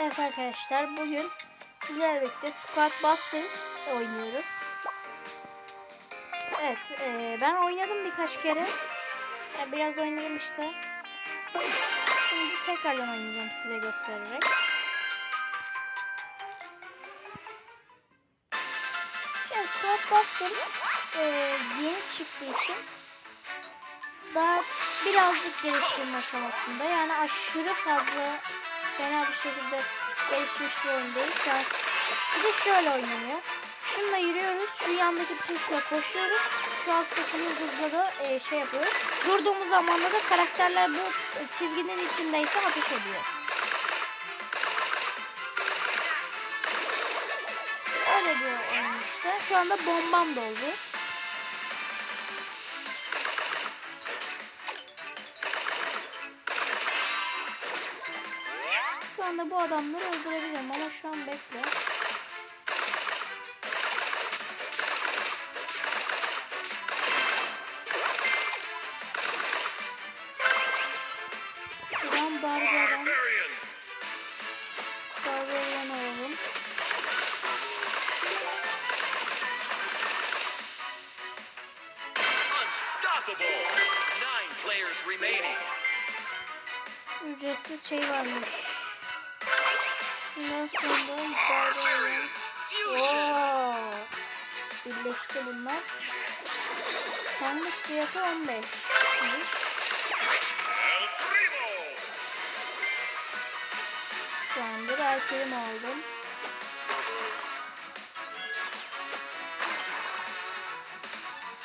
Evet arkadaşlar bugün sizlerle birlikte Squad Busters oynuyoruz. Evet e, ben oynadım birkaç kere. E, biraz oynadım işte. Şimdi tekrardan oynayacağım size göstererek. Şimdi Squad Busters e, yeni çıktığı için daha birazcık geliştirme aşamasında. Yani aşırı fazla fena bir şekilde gelişmiş bir oyun değil. Şu an bir de şöyle oynanıyor. Şununla yürüyoruz. Şu yandaki tuşla koşuyoruz. Şu alttaki yıldızla da e, şey yapıyoruz. Durduğumuz zamanda da karakterler bu çizginin içindeyse ateş ediyor. Öyle bir oyun işte. Şu anda bombam doldu. Anda bu adamları öldürebilirim ama şu an bekle. Şuradan Barbarian, Barbarian. Alalım. Unstoppable. Nine players remaining. Ücretsiz şey varmış. Bundan sonra Barbarian. Fusion. Oo. Birleşti bunlar. Sandık fiyatı 15. El Primo. Şu anda bir erkeğim aldım.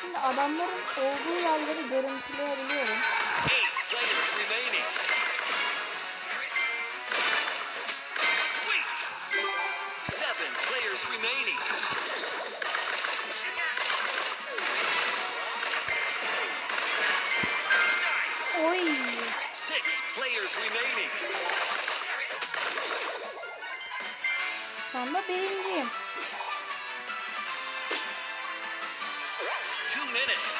Şimdi adamların olduğu yerleri görüntüleyebiliyorum. Oy! Six players remaining. Şu anda birinciyim. Two minutes.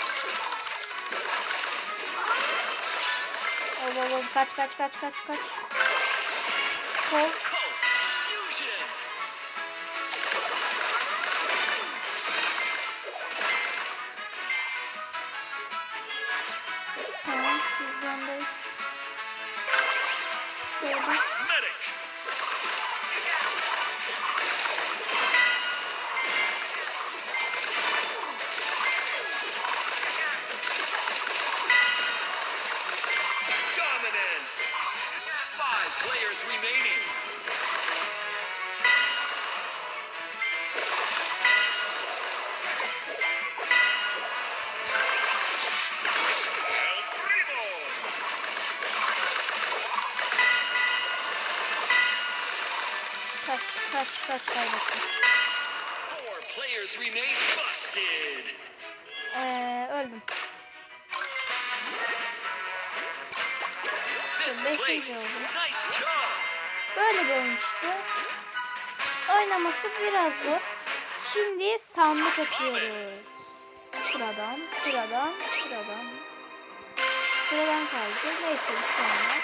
Ol ol ol kaç kaç kaç kaç kaç. Kol. Five players remaining. Kaç kaç. Four players remain busted. Ee, öldüm. Fifth Beşinci place. oldum. Nice job. Böyle bir. Oynaması biraz zor. Şimdi sandık açıyoruz. Sıradan, sıradan, sıradan. Sıradan kaldı. Neyse bir şey olmaz.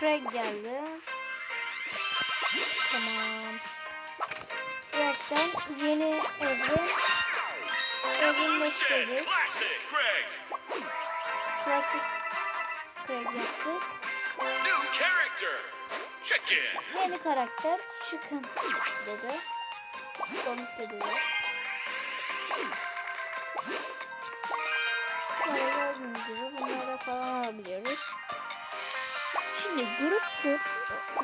Craig geldi. Tamam. Craig'den yeni evren. Evrimleştirdik. Klasik Craig yaptık. New character. Chicken. Yeni karakter çıkın dedi. Komik dediler. Böyle gördüğünüz gibi bunlara falan alabiliyoruz. Şimdi grup kur,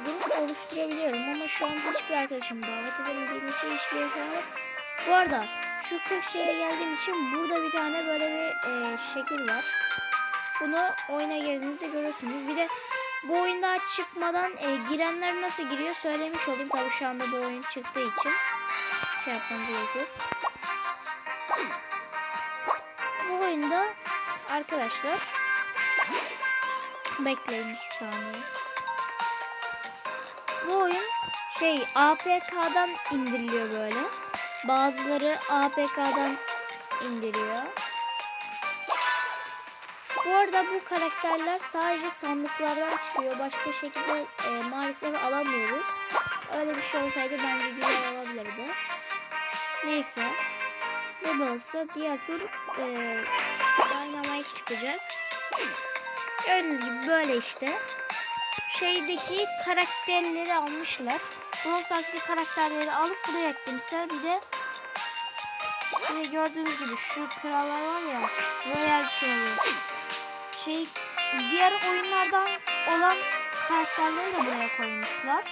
grup oluşturabiliyorum ama şu an hiçbir arkadaşım davet edemediğim için hiçbir şey yok. Bu arada şu 40 şeye geldiğim için burada bir tane böyle bir e, şekil var. Bunu oyuna girdiğinizde görürsünüz. Bir de bu oyun daha çıkmadan e, girenler nasıl giriyor söylemiş olayım. Tabii şu anda bu oyun çıktığı için şey yapmam gerekiyor. Bu oyunda arkadaşlar bekleyin 2 saniye. Bu oyun şey APK'dan indiriliyor böyle. Bazıları APK'dan indiriyor. Bu arada bu karakterler sadece sandıklardan çıkıyor. Başka şekilde e, maalesef alamıyoruz. Öyle bir şey olsaydı bence güzel olabilirdi. Neyse. Ne de olsa diğer tur e, Dynamite çıkacak. Gördüğünüz gibi böyle işte. Şeydeki karakterleri almışlar. Brawl Stars'taki karakterleri alıp buraya eklemişler. Bir de bir de gördüğünüz gibi şu krallar var ya Royal Kralı. Şey diğer oyunlardan olan karakterleri de buraya koymuşlar.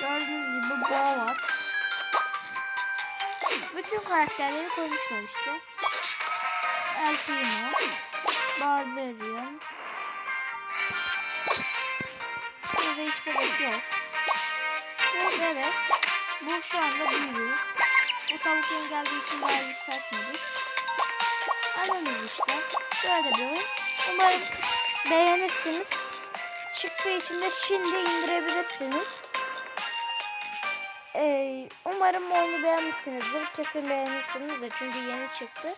Gördüğünüz gibi boğa var. Bütün karakterleri koymuşlar işte. El Primo, Barbarian. Burada hiçbir bebek yok. Bu bebek. Bu şu anda büyüyor. Bu tavuk engeldiği için daha yükseltmedik. Annemiz işte. Böyle bir oyun. Umarım beğenirsiniz. Çıktığı için de şimdi indirebilirsiniz. Ee, umarım oyunu beğenmişsinizdir. Kesin beğenirsiniz de çünkü yeni çıktı.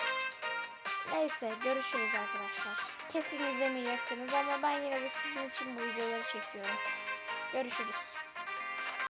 Neyse görüşürüz arkadaşlar. Kesin izlemeyeceksiniz ama ben yine de sizin için bu videoları çekiyorum. Görüşürüz.